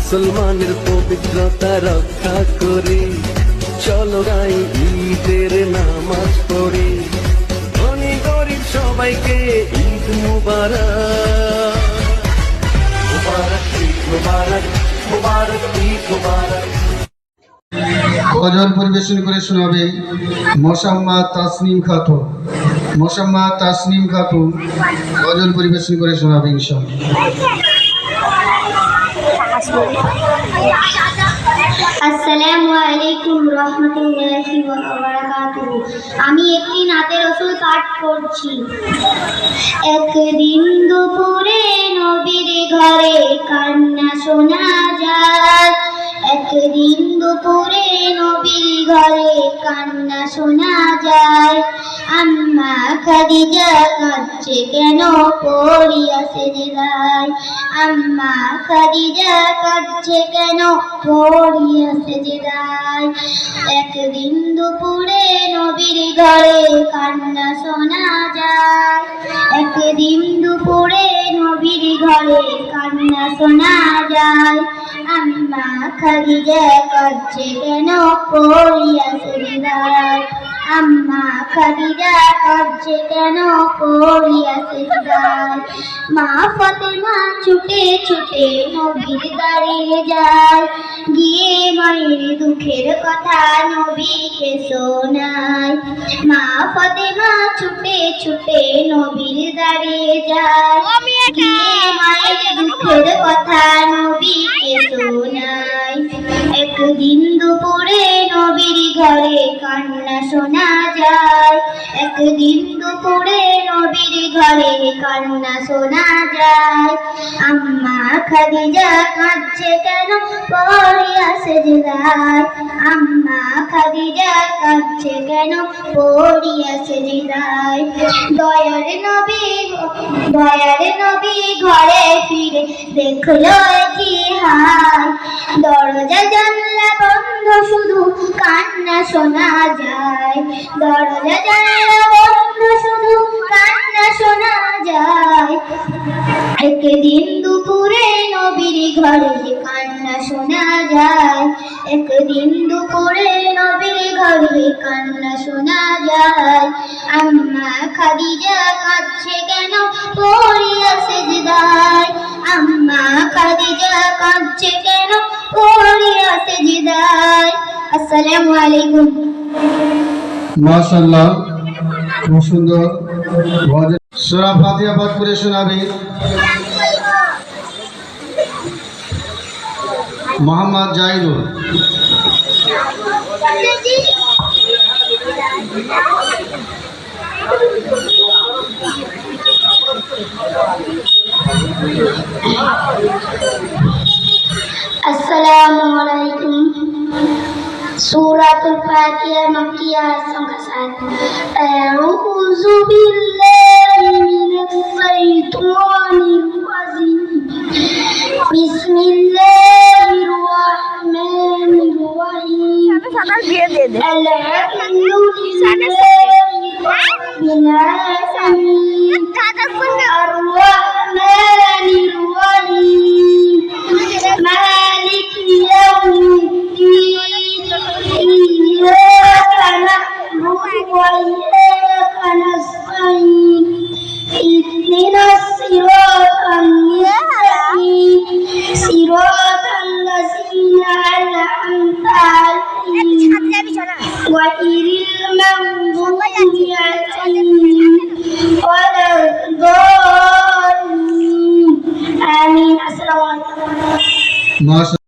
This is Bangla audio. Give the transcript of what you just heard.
মুসলমানের পবিত্রতা রক্ষা করি। চলো গাই ঈদের নামাজ পড়ি। ধনী গরিব সবাইকে ঈদ মুবারক। পরিবেশন করে শোনাবে মশাম্মা তাসনিম খাতুন। মশাম্মা তাসনিম খাতুন গজল পরিবেশন করে শোনাবে আলাইকুম আমি একটি নাতের ওষুধ পাঠ করছি। একদিন দুপুরে নবীর ঘরে কান্না শোনা যায়। একদিন দুপুরে নবীর ঘরে কান্না শোনা যায়। আম্মা খাদিজা কাঁদছে কেন পড়িয়া সেজদায়? আম্মা খাদিজা কাঁদছে কেন পড়িয়া সেজদায়? একদিন দুপুরে নবীর ঘরে কান্না শোনা যায়। একদিন দুপুরে নবীর ঘরে কান্না শোনা যায়। আম্মা খাদিজা কাঁদছে কেন পড়িয়া সেজদায় আম্মা খাদিজা কাঁদছে কেন পড়িয়া সেজদায় মা ফাতেমা ছুটে ছুটে নবীর দাঁড়িয়ে যায়। গিয়ে মায়ের দুঃখের কথা নবীকে শোনায়। মা ফাতেমা ছুটে ছুটে নবীর দাঁড়িয়ে যায়। গিয়ে মায়ের দুঃখের কথা ঘরে কান্না শোনা যায়। একদিন দুপুরে নবীর ঘরে কান্না শোনা যায়। আম্মা খাদিজা কাঁদছে কেন? পড়িয়া সেজদায় আম্মা খাদিজা কাঁদছে কেন? পড়িয়া সেজদায় দয়ার নবী দয়ার নবী ঘরে ফিরে দেখল কি হায় দরজা জানলা বন্ধ, শুধু কান্না শোনা যায়। দরজা জানলা বন্ধ, শুধু কান্না শোনা যায়। একদিন দুপুরে নবীর ঘরে কান্না শোনা যায়। একদিন দুপুরে নবীর ঘরে কান্না শোনা যায়। আম্মা খাদিজা কাঁদছে কেন? পড়িয়া আসসালামু আলাইকুম মাশাআল্লাহ খুব সুন্দর গজল সূরা ফাতিহা পাঠ করে শোনাবে মোহাম্মদ জাহিদুল আসসালামু আলাইকুম সূরাতুল ফাতিহা মাক্কিয়া সংখ্যা সাত আউযু বিল্লাহি মিনাশ শাইতানির রাজিম বিসমিল্লাহির রহমানির রহিম সকাল বিয়ে দিয়ে দে আলহামদুলিল্লাহি nossa